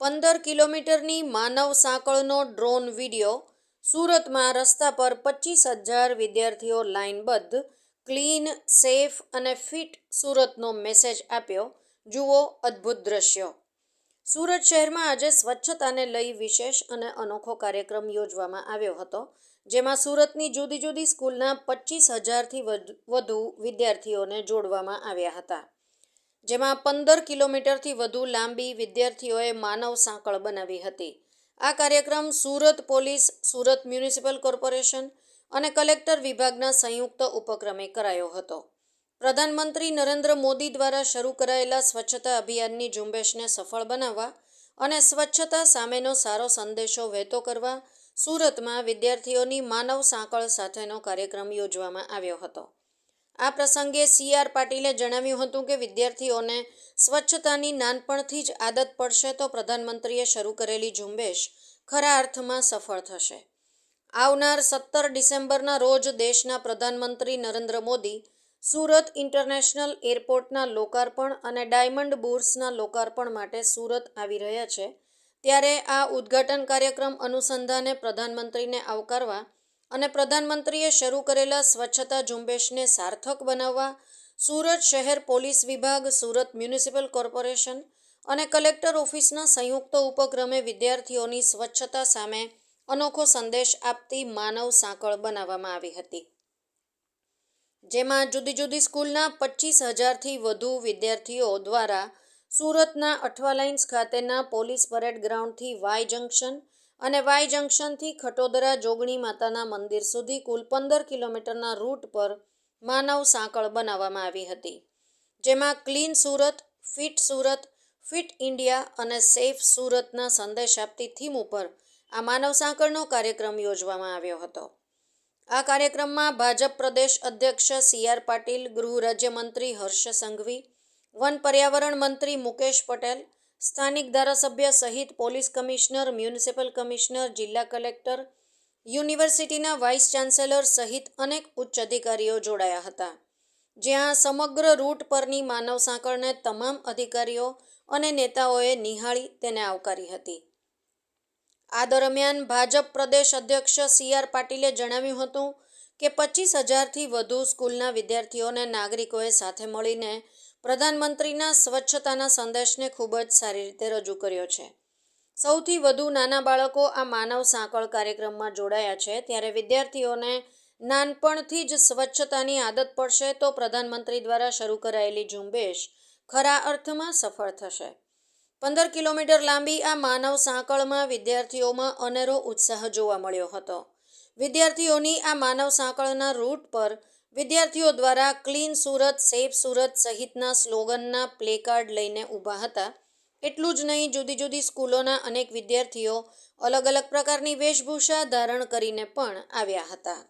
પંદર કિલોમીટરની માનવ સાંકળનો drone video, સુરતમાં રસ્તા પર પચીસ હજાર વિદ્યાર્થીઓ લાઇનબદ્ધ, ક્લીન, સેફ અને ફિટ સુરતનો મેસેજ આપ્યો. જુઓ અદ્ભુત દ્રશ્યો. સુરત શહેરમાં આજે સ્વચ્છતાને લઈ વિશેષ અને અનોખો કાર્યક્રમ યોજવામાં આવ્યો હતો, જેમાં સુરતની જુદી જુદી સ્કૂલના પચીસ હજારથી વધુ વિદ્યાર્થીઓને જોડવામાં આવ્યા હતા. જેમાં પંદર કિલોમીટરથી વધુ લાંબી વિદ્યાર્થીઓએ માનવ સાંકળ બનાવી હતી. આ કાર્યક્રમ Surat police, Surat municipal corporation અને કલેક્ટર વિભાગના સંયુક્ત ઉપક્રમે કરાયો હતો. પ્રધાનમંત્રી નરેન્દ્ર મોદી દ્વારા શરૂ કરાયેલા સ્વચ્છતા અભિયાનની ઝુંબેશને સફળ બનાવવા અને સ્વચ્છતા સામેનો સારો સંદેશો વહેતો કરવા સુરતમાં વિદ્યાર્થીઓની માનવ સાંકળ સાથેનો કાર્યક્રમ યોજવામાં આવ્યો હતો. આ પ્રસંગે સી આર પાટીલે જણાવ્યું હતું કે વિદ્યાર્થીઓને સ્વચ્છતાની નાનપણથી જ આદત પડશે તો પ્રધાનમંત્રીએ શરૂ કરેલી ઝુંબેશ ખરા અર્થમાં સફળ થશે. આવનાર સત્તર ડિસેમ્બરના રોજ દેશના પ્રધાનમંત્રી નરેન્દ્ર મોદી સુરત ઇન્ટરનેશનલ એરપોર્ટના લોકાર્પણ અને ડાયમંડ બુર્સના લોકાર્પણ માટે સુરત આવી રહ્યા છે. ત્યારે આ ઉદ્ઘાટન કાર્યક્રમ અનુસંધાને પ્રધાનમંત્રીને આવકારવા અને પ્રધાનમંત્રીએ શરૂ કરેલા સ્વચ્છતા ઝુંબેશને સાર્થક બનાવવા સુરત શહેર પોલીસ વિભાગ, સુરત મ્યુનિસિપલ કોર્પોરેશન અને કલેક્ટર ઓફિસના સંયુક્ત ઉપક્રમે વિદ્યાર્થીઓની સ્વચ્છતા સામે અનોખો સંદેશ આપતી માનવ સાંકળ બનાવવામાં આવી હતી. જેમાં જુદી જુદી સ્કૂલના પચીસ હજારથી વધુ વિદ્યાર્થીઓ દ્વારા સુરતના અઠવા લાઇન્સ ખાતેના પોલીસ પરેડ ગ્રાઉન્ડથી વાય જંકશન અને વાય જંકશનથી ખટોદરા જોગણી માતાના મંદિર સુધી કુલ પંદર કિલોમીટરના રૂટ પર માનવ સાંકળ બનાવવામાં આવી હતી, જેમાં clean Surat, fit Surat, fit India અને સેફ સુરતના સંદેશ આપતી થીમ ઉપર આ માનવ સાંકળનો કાર્યક્રમ યોજવામાં આવ્યો હતો. આ કાર્યક્રમમાં ભાજપ પ્રદેશ અધ્યક્ષ સી આર પાટીલ, ગૃહ રાજ્યમંત્રી હર્ષ સંઘવી, વન પર્યાવરણ મંત્રી મુકેશ પટેલ સ્થાનિક ધારાસભ્ય સહિત પોલીસ કમિશનર, મ્યુનિસિપલ કમિશનર, જિલ્લા કલેક્ટર, યુનિવર્સિટીના વાઇસ ચાન્સેલર સહિત અનેક ઉચ્ચ અધિકારીઓ જોડાયા હતા, જ્યાં સમગ્ર રૂટ પરની માનવ સાંકળને તમામ અધિકારીઓ અને નેતાઓએ નિહાળી તેને આવકારી હતી. આ દરમિયાન ભાજપ પ્રદેશ અધ્યક્ષ સી આર પાટીલે જણાવ્યું હતું કે પચીસ હજારથી વધુ સ્કૂલના વિદ્યાર્થીઓને નાગરિકોએ સાથે મળીને પ્રધાનમંત્રીના સ્વચ્છતાના સંદેશને ખૂબ જ સારી રીતે રજૂ કર્યો છે. સૌથી વધુ નાના બાળકો આ માનવ સાંકળ કાર્યક્રમમાં જોડાયા છે. ત્યારે વિદ્યાર્થીઓને નાનપણથી જ સ્વચ્છતાની આદત પડશે તો પ્રધાનમંત્રી દ્વારા શરૂ કરાયેલી ઝુંબેશ ખરા અર્થમાં સફળ થશે. પંદર કિલોમીટર લાંબી આ માનવ સાંકળમાં વિદ્યાર્થીઓમાં અનેરો ઉત્સાહ જોવા મળ્યો હતો. વિદ્યાર્થીઓની આ માનવ સાંકળના રૂટ પર વિદ્યાર્થીઓ દ્વારા ક્લીન સુરત, સેફ સુરત સહિતના સ્લોગનના પ્લેકાર્ડ લઈને ઊભા હતા. એટલું જ નહીં, જુદી જુદી સ્કૂલોના અનેક વિદ્યાર્થીઓ અલગ અલગ પ્રકારની વેશભૂષા ધારણ કરીને પણ આવ્યા હતા.